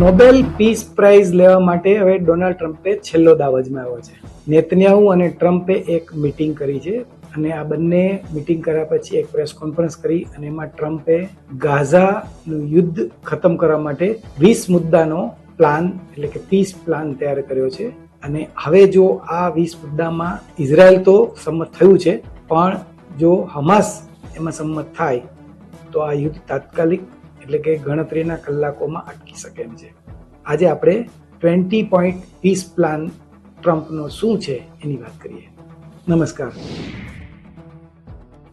Nobel piece price લેવા માટે હવે ડોનાલ્ડ ટ્રમ્પે છેલ્લો દાવ અજમાવ્યો છે. નેતન્યાહુ અને ટ્રમ્પે એક મિટિંગ કરી છે અને આ બંને મિટિંગ કર્યા પછી એક પ્રેસ કોન્ફરન્સ કરી અને એમાં ટ્રમ્પે ગાઝાનું યુદ્ધ ખતમ કરવા માટે વીસ મુદ્દાનો પ્લાન એટલે કે પીસ પ્લાન તૈયાર કર્યો છે. અને હવે જો આ વીસ મુદ્દામાં ઇઝરાયલ તો સંમત થયું છે, પણ જો હમાસ એમાં સંમત થાય, તો આ યુદ્ધ તાત્કાલિક એટલે કે ગણતરીના કલાકોમાં અટકી શકે એમ છે. આજે આપણે ટ્વેન્ટી પોઈન્ટ પીસ પ્લાન ટ્રમ્પનો શું છે એની વાત કરીએ. નમસ્કાર.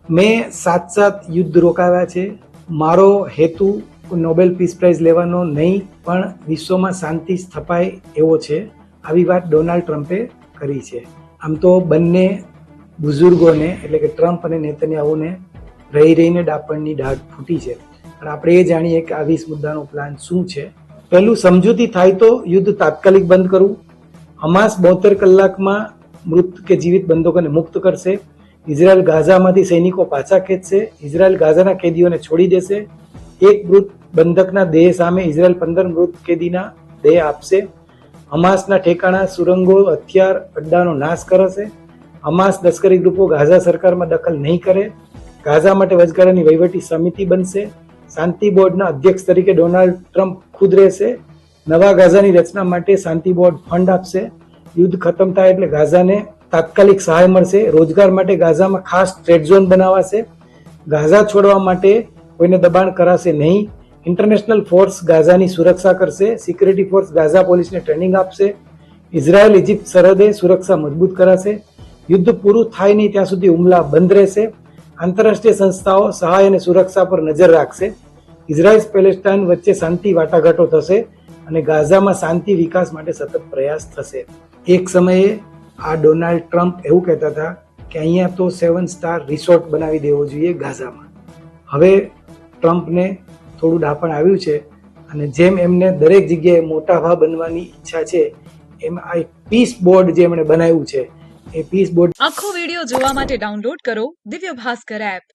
મેં સાત સાત યુદ્ધ રોકાવ્યા છે. મારો હેતુ નોબેલ પીસ પ્રાઇઝ લેવાનો નહીં, પણ વિશ્વમાં શાંતિ સ્થપાય એવો છે. આવી વાત ડોનાલ્ડ ટ્રમ્પે કરી છે. આમ તો બંને બુઝુર્ગોને, એટલે કે ટ્રમ્પ અને નેતન્યાહુને રહી રહીને ડાપણની ડાઢ ફૂટી છે. પણ આપણે એ જાણીએ કે આ વીસ મુદ્દાનો પ્લાન શું છે. પહેલું, સમજૂતી થાય તો યુદ્ધ તાત્કાલિક બંધ કરવું. હમાસ બોતેર કલાકમાં મૃત કે જીવિત બંદૂકોને મુક્ત કરશે. ઇઝરાયલ ગાઝામાંથી સૈનિકો પાછા ખેંચશે. ઇઝરાયલ ગાઝાના કેદીઓને છોડી દેશે. એક મૃત બંધકના દેહ સામે ઇઝરાયલ પંદર મૃત કેદીના દેહ આપશે. હમાસના ઠેકાણા, સુરંગો, હથિયાર, અડ્ડાનો નાશ કરશે. હમાસ લશ્કરી ગ્રુપો ગાઝા સરકારમાં દખલ નહીં કરે. ગાઝા માટે વચગાળાની વહીવટી સમિતિ બનશે. શાંતિ બોર્ડના અધ્યક્ષ તરીકે ડોનાલ્ડ ટ્રમ્પ ખુદ રહેશે. નવા ગાઝાની રચના માટે શાંતિ બોર્ડ ફંડ આપશે. યુદ્ધ ખતમ થાય એટલે ગાઝાને તાત્કાલિક સહાય મળશે. રોજગાર માટે ગાઝામાં ખાસ ટ્રેડ ઝોન બનાવાશે. ગાઝા છોડવા માટે કોઈને દબાણ કરાશે નહીં. ઇન્ટરનેશનલ ફોર્સ ગાઝાની સુરક્ષા કરશે. સિક્યુરિટી ફોર્સ ગાઝા પોલીસને ટ્રેનિંગ આપશે. ઇઝરાયલ, ઇજિપ્ત સરહદે સુરક્ષા મજબૂત કરાશે. યુદ્ધ પૂરું થાય નહીં ત્યાં સુધી હુમલા બંધ રહેશે. આંતરરાષ્ટ્રીય સંસ્થાઓ સહાય અને સુરક્ષા પર નજર રાખશે. ઇઝરાયલ પેલેસ્ટાઇન વચ્ચે શાંતિ વાટાઘાટો થશે અને ગાઝામાં શાંતિ વિકાસ માટે સતત પ્રયાસ થશે. એક સમયે આ ડોનાલ્ડ ટ્રમ્પ એવું કહેતા હતા કે અહીંયા તો સેવન સ્ટાર રિસોર્ટ બનાવી દેવો જોઈએ ગાઝામાં. હવે ટ્રમ્પને થોડું ડાપણ આવ્યું છે અને જેમ એમને દરેક જગ્યાએ મોટા ભાવ બનવાની ઈચ્છા છે, એમ આ એક પીસ બોર્ડ જે એમણે બનાવ્યું છે એ પીસ બોર્ડ આખો વિડિયો જોવા માટે ડાઉનલોડ કરો દિવ્ય ભાસ્કર એપ